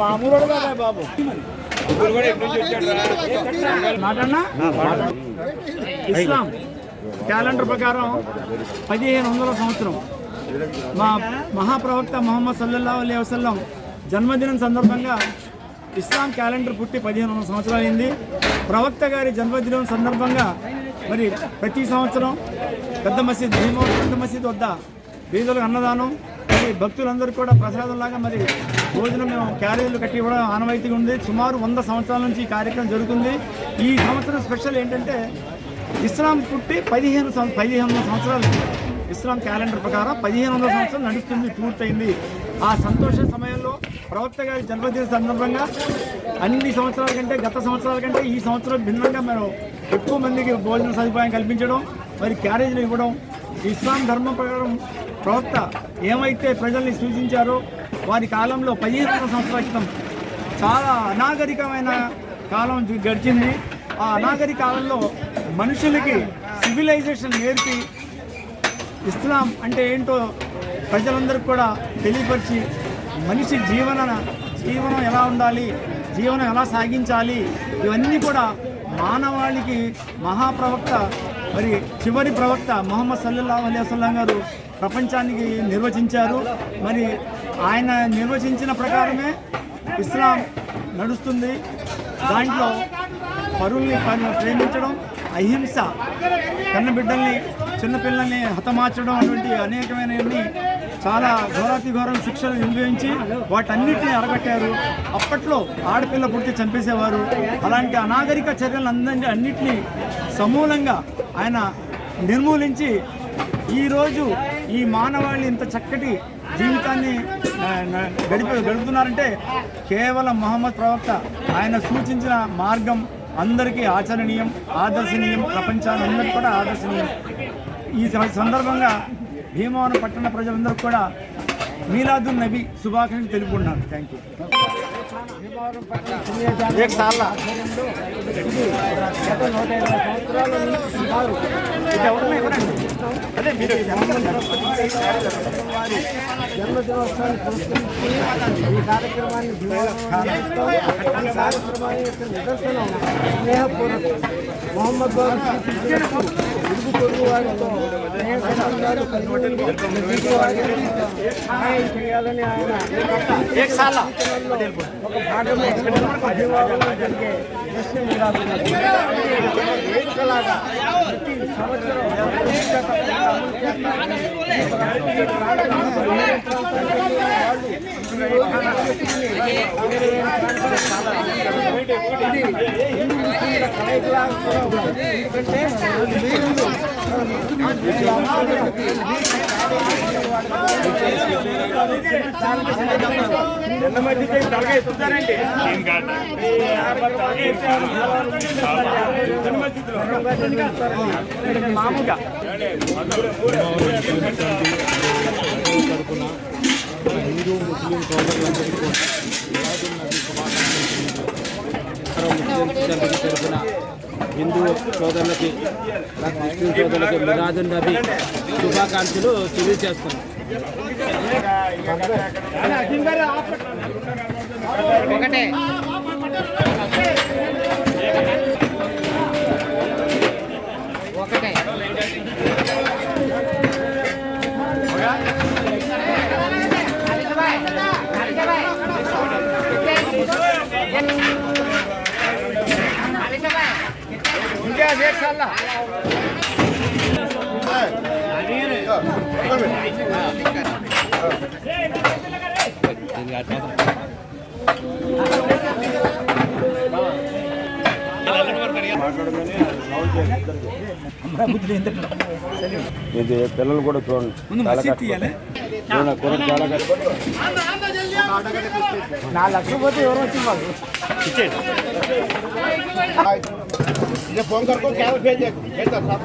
మామూలు కదా బాబు ఇస్లాం క్యాలెండర్ ప్రకారం పదిహేను వందల సంవత్సరం. మా మహాప్రవక్త మొహమ్మద్ సల్లల్లా అలీ వసల్లం జన్మదినం సందర్భంగా ఇస్లాం క్యాలెండర్ పుట్టి పదిహేను వందల సంవత్సరాలు అయింది. ప్రవక్త గారి జన్మదినం సందర్భంగా మరి ప్రతి సంవత్సరం పెద్ద మసీద్ భీమవరం పెద్ద మసీద్ వద్ద బీదలకు అన్నదానం మరి భక్తులందరూ కూడా ప్రసాదంలాగా మరి భోజనం మేము క్యారేజీలు కట్టి ఇవ్వడం ఆనవాయితీగా ఉంది. సుమారు వంద సంవత్సరాల నుంచి ఈ కార్యక్రమం జరుగుతుంది. ఈ సంవత్సరం స్పెషల్ ఏంటంటే ఇస్లాం పుట్టి పదిహేను పదిహేను వందల సంవత్సరాలు ఇస్లాం క్యాలెండర్ ప్రకారం పదిహేను వందల సంవత్సరాలు నడుస్తుంది పూర్తయింది. ఆ సంతోష సమయంలో ప్రవక్త గారి జన్మదిన సందర్భంగా అన్ని సంవత్సరాల కంటే గత సంవత్సరాల కంటే ఈ సంవత్సరం భిన్నంగా మేము ఎక్కువ మందికి భోజన సదుపాయం కల్పించడం మరి క్యారేజీలు ఇవ్వడం ఇస్లాం ధర్మం ప్రకారం ప్రవక్త ఏమైతే ప్రజల్ని సూచించారో వారి కాలంలో పదిహేను సంవత్సరాల క్రితం చాలా అనాగరికమైన కాలం గడిచింది. ఆ అనాగరిక కాలంలో మనుషులకి సివిలైజేషన్ నేర్పి ఇస్లాం అంటే ఏంటో ప్రజలందరికీ కూడా తెలియపరిచి మనిషి జీవన జీవనం ఎలా ఉండాలి? జీవనం ఎలా సాగించాలి? ఇవన్నీ కూడా మానవాళికి మహాప్రవక్త మరి చివరి ప్రవక్త మొహమ్మద్ సల్లల్లాహు అలీ వసల్లం గారు ప్రపంచానికి నిర్వచించారు. మరి ఆయన నిర్వచించిన ప్రకారమే ఇస్లాం నడుస్తుంది. దాంట్లో పరుల్ని ప్రేమించడం అహింస కన్నబిడ్డల్ని చిన్నపిల్లల్ని హతమార్చడం అటువంటి అనేకమైనవన్నీ చాలా ఘోరాతి ఘోరం శిక్షలు అనుభవించి వాటన్నిటిని అరగట్టారు. అప్పట్లో ఆడపిల్ల పుట్టి చంపేసేవారు. అలాంటి అనాగరిక చర్యలు అందరి అన్నిటినీ సమూలంగా ఆయన నిర్మూలించి ఈరోజు ఈ మానవాళి ఇంత చక్కటి జీవితాన్ని ఆ, గడిపి గడుపుతున్నారంటే కేవలం మహమ్మద్ ప్రవక్త. ఆయన సూచించిన మార్గం అందరికీ ఆచరణీయం ఆదర్శనీయం ప్రపంచాలందరికీ కూడా ఆదర్శనీయం. ఈ సందర్భంగా భీమవరం పట్టణ ప్రజలందరూ కూడా మీలాదు నబీ శుభాకాంక్షలు తెలుపుకున్నాను థ్యాంక్ యూ ला గత నూట ఇరవై సంవత్సరాల నుంచి సుమారు ఇది ఎవరిని ఇవ్వరండి. అదే మీరు వారి జన్మదినోత్సవాన్ని పురస్కరించి ఈ కార్యక్రమాన్ని దివాళీ ఈ కార్యక్రమాన్ని యొక్క నిదర్శనం స్నేహపూర్వకం మొహమ్మద్ బాబు సూచించినట్టు ఇరుగు పొరుగు వారితో స్నేహ సంబంధాలు కలిగి ఉండి ఎదుటి వారికి సహాయం చేయాలని ఆయన సూచనల్లో ఒక భాగమే అభివాదంలో జరిగే దృశ్యం నిరాకున్నది. వేడుకలాగా ప్రతి సంవత్సరం ఎందుకంటే వీళ్ళు మన ముస్లింలు ఈ అమాయకులకి మామూలుగా హిందూ ముస్లిం సోదరులందరికీ కూడా ముస్లిం సోదరులకి తరపున హిందూ సోదరులకి ముస్లిం సోదరులకి మిలాదున్ నబీ శుభాకాంక్షలు తెలియజేస్తున్నాం. ఒకటే. ఒకటే ఇంకా చేస్తాను ఇది పిల్లలు కూడా చూడండి ముందు చాలా మసీద్ కష్టపడి- తీయాలి చూడండి, కుర్ర చాలా కష్టపడి నాలుగు లక్షలు పోతే ఎవరు వచ్చి వాళ్ళు ये फोन कर को क्या भेज दे भेज दो साहब